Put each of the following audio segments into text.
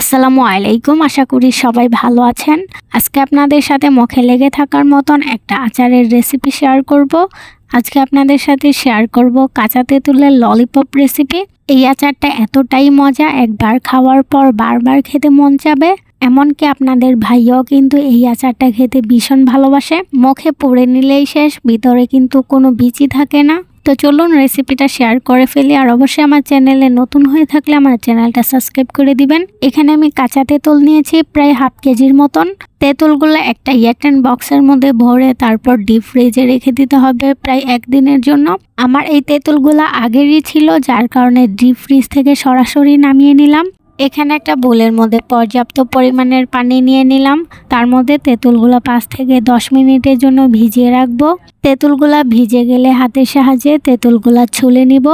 আসসালামু আলাইকুম, আশা করি সবাই ভালো আছেন। আজকে আপনাদের সাথে মুখে লেগে থাকার মতন একটা আচারের রেসিপি শেয়ার করব। আজকে আপনাদের সাথে শেয়ার করব কাঁচা তেঁতুলের ললিপপ রেসিপি এই আচারটা এতটাই মজা, একবার খাওয়ার পর বারবার খেতে মন যাবে এমনকি আপনাদের ভাইয়াও কিন্তু এই আচারটা খেতে ভীষণ ভালোবাসে। মুখে পড়ে নিলেই শেষ, ভিতরে কিন্তু কোনো বিচি থাকে না। তো চলুন রেসিপিটা শেয়ার করে ফেলি। আর অবশ্যই আমার চ্যানেলে নতুন হয়ে থাকলে আমার চ্যানেলটা সাবস্ক্রাইব করে দিবেন। এখানে আমি কাঁচা তেঁতুল নিয়েছি, প্রায় হাফ কেজির মতন। তেঁতুলগুলো একটা ইয়ারটেন বক্সের মধ্যে ভরে তারপর ডিপ ফ্রিজে রেখে দিতে হবে প্রায় একদিনের জন্য। আমার এই তেঁতুলগুলো আগেরই ছিল, যার কারণে ডিপ ফ্রিজ থেকে সরাসরি নামিয়ে নিলাম। এখানে একটা বোলের মধ্যে পর্যাপ্ত পরিমাণের পানি নিয়ে নিলাম। তার মধ্যে তেঁতুলগুলো পাঁচ থেকে দশ মিনিটের জন্য ভিজিয়ে রাখব। তেঁতুলগুলা ভিজে গেলে হাতের সাহায্যে তেঁতুলগুলা ছুলে নিব।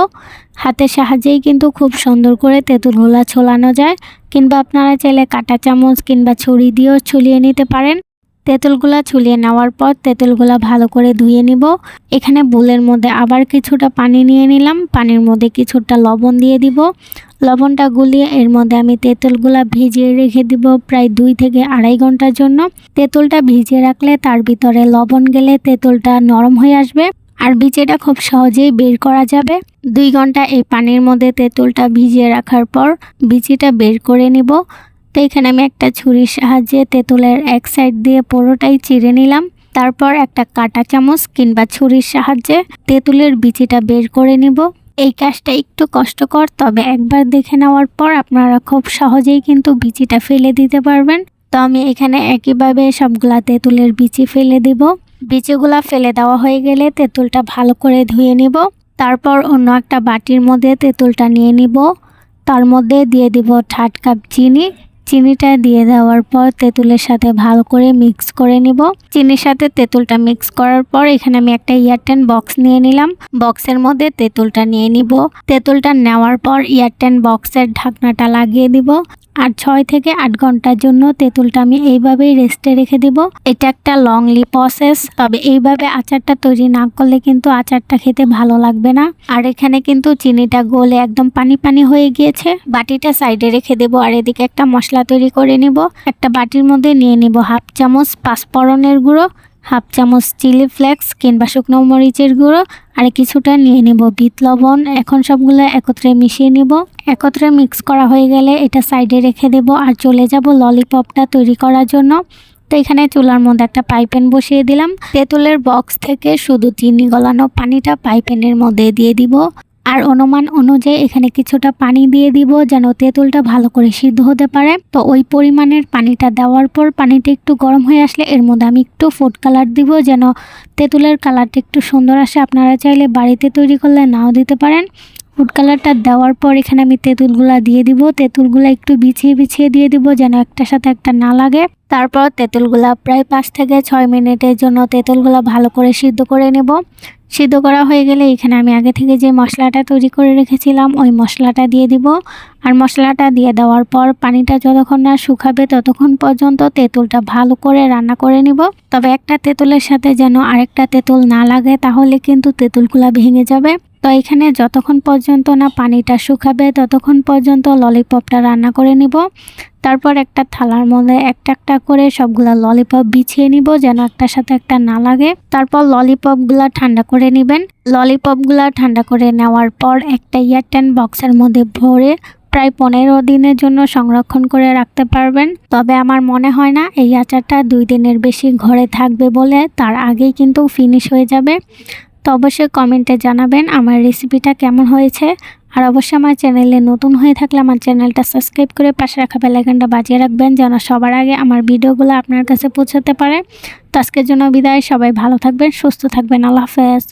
হাতের সাহায্যেই কিন্তু খুব সুন্দর করে তেঁতুলগুলা ছোলানো যায়। কিংবা আপনারা চাইলে কাটা চামচ কিংবা ছুরি দিয়েও ছুলিয়ে নিতে পারেন। তেঁতুলগুলা ছুলিয়ে নেওয়ার পর তেঁতুলগুলা ভালো করে ধুয়ে নিব। এখানে বুলের মধ্যে আবার কিছুটা পানি নিয়ে নিলাম। পানির মধ্যে কিছুটা লবণ দিয়ে দিব। লবণটা গুলিয়ে এর মধ্যে আমি তেঁতুলগুলা ভিজিয়ে রেখে দিব প্রায় দুই থেকে আড়াই ঘণ্টার জন্য। তেঁতুলটা ভিজিয়ে রাখলে তার ভিতরে লবণ গেলে তেঁতুলটা নরম হয়ে আসবে আর বিচিটা খুব সহজেই বের করা যাবে। দুই ঘণ্টা এই পানির মধ্যে তেঁতুলটা ভিজিয়ে রাখার পর বিচিটা বের করে নিব। তো এখানে আমি একটা ছুরির সাহায্যে তেঁতুলের এক সাইড দিয়ে পুরোটাই চিড়ে নিলাম। তারপর একটা কাঁটা চামচ কিংবা ছুরির সাহায্যে তেঁতুলের বিচিটা বের করে নিব। এই কাজটা একটু কষ্টকর, তবে একবার দেখে নেওয়ার পর আপনারা খুব সহজেই কিন্তু বিচিটা ফেলে দিতে পারবেন। তো আমি এখানে একইভাবে সবগুলা তেঁতুলের বিচি ফেলে দিব। বিচিগুলা ফেলে দেওয়া হয়ে গেলে তেঁতুলটা ভালো করে ধুয়ে নিব। তারপর অন্য একটা বাটির মধ্যে তেঁতুলটা নিয়ে নিব। তার মধ্যে দিয়ে দিব ঠাট কাপ চিনি। চিনিটা দিয়ে দেওয়ার পর তেঁতুলের সাথে ভালো করে মিক্স করে নিব। চিনির সাথে তেঁতুলটা মিক্স করার পর এখানে আমি একটা ইয়ারটেন বক্স নিয়ে নিলাম। বক্সের মধ্যে তেঁতুলটা নিয়ে নিব। তেঁতুলটা নেওয়ার পর ইয়ারটেন বক্সের ঢাকনাটা লাগিয়ে দিব। আর ছয় থেকে আট ঘণ্টার জন্য তেঁতুলটা আমি এইভাবেই রেস্টে রেখে দিব। এটা একটা লংলি প্রসেস, তবে এইভাবে আচারটা তৈরি না করলে কিন্তু আচারটা খেতে ভালো লাগবে না। আর এখানে কিন্তু চিনিটা গলে একদম পানি পানি হয়ে গিয়েছে। বাটিটা সাইডে রেখে দেবো। আর এদিকে একটা মশলা তৈরি করে নিব। একটা বাটির মধ্যে নিয়ে নিব হাফ চামচ পাঁচফোড়নের গুঁড়ো, হাফ চামচ চিলি ফ্লেক্স কিংবা শুকনো মরিচের গুঁড়ো, আর কিছুটা নিয়ে নিব বিট লবণ। এখন সবগুলো একত্রে মিশিয়ে নিব। একত্রে মিক্স করা হয়ে গেলে এটা সাইডে রেখে দেব আর চলে যাব ললিপপটা তৈরি করার জন্য। তো এখানে চুলার মধ্যে একটা পাইপেন বসিয়ে দিলাম। তেঁতুলের বক্স থেকে শুধু চিনি গলানো পানিটা পাইপেনের মধ্যে দিয়ে দিব। আর অনুমান অনুযায়ী এখানে কিছুটা পানি দিয়ে দিব যেন তেঁতুলটা ভালো করে সিদ্ধ হতে পারে। তো ওই পরিমাণের পানিটা দেওয়ার পর পানিটা একটু গরম হয়ে আসলে এর মধ্যে আমি একটু ফুড কালার দিব যেন তেঁতুলের কালারটা একটু সুন্দর আসে। আপনারা চাইলে বাড়িতে তৈরি করলে নাও দিতে পারেন। ফুড কালারটা দেওয়ার পর এখানে আমি তেঁতুলগুলা দিয়ে দিব। তেঁতুলগুলা একটু বিছিয়ে বিছিয়ে দিয়ে দিব যেন একটার সাথে একটা না লাগে। তারপর তেঁতুলগুলা প্রায় পাঁচ থেকে ছয় মিনিটের জন্য তেঁতুলগুলা ভালো করে সিদ্ধ করে নেব। সিদ্ধ করা হয়ে গেলে এখানে আমি আগে থেকে যে মশলাটা তৈরি করে রেখেছিলাম, ওই মশলাটা দিয়ে দিব। আর মশলাটা দিয়ে দেওয়ার পর পানিটা যতক্ষণ না শুকাবে ততক্ষণ পর্যন্ত তেঁতুলটা ভালো করে রান্না করে নিব। তবে একটা তেঁতুলের সাথে যেন আরেকটা তেঁতুল না লাগে, তাহলে কিন্তু তেঁতুলগুলা ভেঙে যাবে। তো এখানে যতক্ষণ পর্যন্ত না পানিটা শুকাবে ততক্ষণ পর্যন্ত ললিপপটা রান্না করে নিব। তারপর একটা থালার মধ্যে একটা একটা করে সবগুলা ললিপপ বিছিয়ে নিব যেন একটার সাথে একটা না লাগে। তারপর ললিপপগুলা ঠান্ডা করে নেবেন। ললিপপগুলা ঠান্ডা করে নেওয়ার পর একটা ইয়ারটেন বক্সের মধ্যে ভরে প্রায় পনেরো দিনের জন্য সংরক্ষণ করে রাখতে পারবেন। তবে আমার মনে হয় না এই আচারটা দুই দিনের বেশি ঘরে থাকবে বলে তার আগেই কিন্তু ফিনিশ হয়ে যাবে। তো অবশ্যই কমেন্টে জানাবেন আমার রেসিপিটা কেমন হয়েছে। আর অবশ্যই আমার চ্যানেলে নতুন হয়ে থাকলে আমার চ্যানেলটা সাবস্ক্রাইব করে পাশে রাখা বেলাইকনটা বাজিয়ে রাখবেন যেন সবার আগে আমার ভিডিওগুলো আপনার কাছে পৌঁছাতে পারে। তো আজকের জন্য বিদায়, সবাই ভালো থাকবেন, সুস্থ থাকবেন, আল্লাহ হাফেজ।